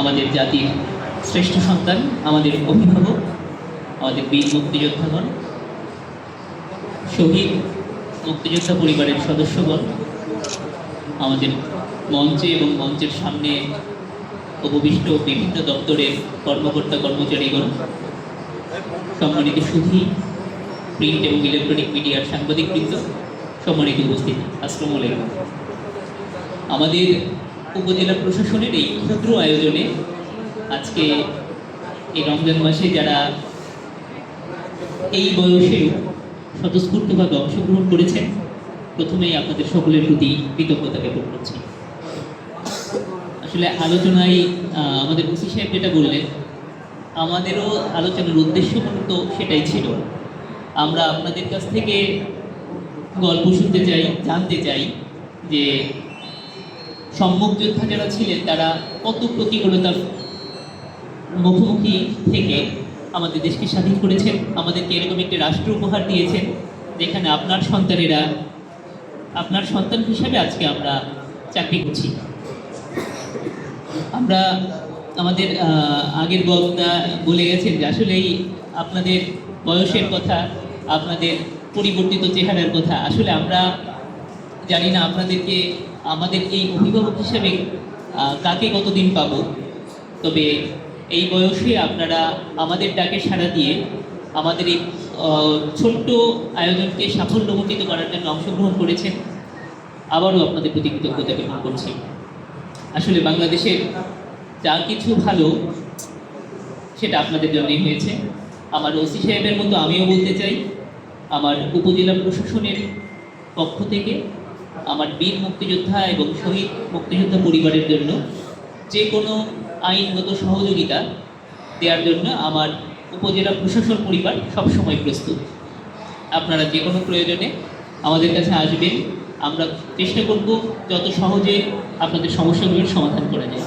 আমাদের জাতির শ্রেষ্ঠ সন্তান, আমাদের অভিভাবক, আমাদের বীর মুক্তিযোদ্ধাগণ, শহীদ মুক্তিযোদ্ধা পরিবারের সদস্যগণ, আমাদের মঞ্চে এবং মঞ্চের সামনে উপবিষ্ট বিভিন্ন দপ্তরের কর্মকর্তা কর্মচারীগণ, সম্মানিত সুধী, প্রিন্ট এবং ইলেকট্রনিক মিডিয়ার সাংবাদিকবৃন্দ, সম্মানিত উপস্থিত। আসসালামু আলাইকুম। আমাদের উপজেলা প্রশাসনের এই ক্ষুদ্র আয়োজনে আজকে এই রমজান মাসে যারা এই বয়সেও স্বতঃস্ফূর্তভাবে অংশগ্রহণ করেছেন, প্রথমেই আপনাদের সকলের প্রতি কৃতজ্ঞতা জ্ঞাপন করছি। আসলে আলোচনায় আমাদের ওসি সাহেব যেটা বললেন, আমাদেরও আলোচনার উদ্দেশ্য মূলত সেটাই ছিল। আমরা আপনাদের কাছ থেকে গল্প শুনতে চাই, জানতে চাই যে সম্মুখ যোদ্ধা যারা ছিলেন, তারা কত প্রতিকূলতার মুখোমুখি থেকে আমাদের দেশকে স্বাধীন করেছেন, আমাদেরকে এরকম একটি রাষ্ট্র উপহার দিয়েছেন, যেখানে আপনার সন্তানেরা, আপনার সন্তান হিসাবে আজকে আমরা চাকরি করছি। আমরা আমাদের আগের বক্তা বলে গেছেন যে আসলেই আপনাদের বয়সের কথা, আপনাদের পরিবর্তিত চেহারার কথা, আসলে আমরা জানি না আপনাদেরকে আমাদের এই অভিভাবক হিসেবে কাকে কতদিন পাব? তবে এই বয়সে আপনারা আমাদের ডাকে সাড়া দিয়ে আমাদের এই ছোট্ট আয়োজনকে সাফল্যমণ্ডিত করার জন্য অংশগ্রহণ করেছেন। আবারও আপনাদের প্রতি কৃতজ্ঞতা জ্ঞাপন করছি। আসলে বাংলাদেশের যা কিছু ভালো, সেটা আপনাদের জন্যই হয়েছে। আমার ওসি সাহেবের মতো আমিও বলতে চাই, আমার উপজেলা প্রশাসনের পক্ষ থেকে আমার বীর মুক্তিযোদ্ধা এবং শহীদ মুক্তিযোদ্ধা পরিবারের জন্য যে কোনো আইনগত সহযোগিতা দেওয়ার জন্য আমার উপজেলা প্রশাসন পরিবার সবসময় প্রস্তুত। আপনারা যে কোনো প্রয়োজনে আমাদের কাছে আসবেন। আমরা চেষ্টা করব যত সহজে আপনাদের সমস্যাগুলির সমাধান করা যায়।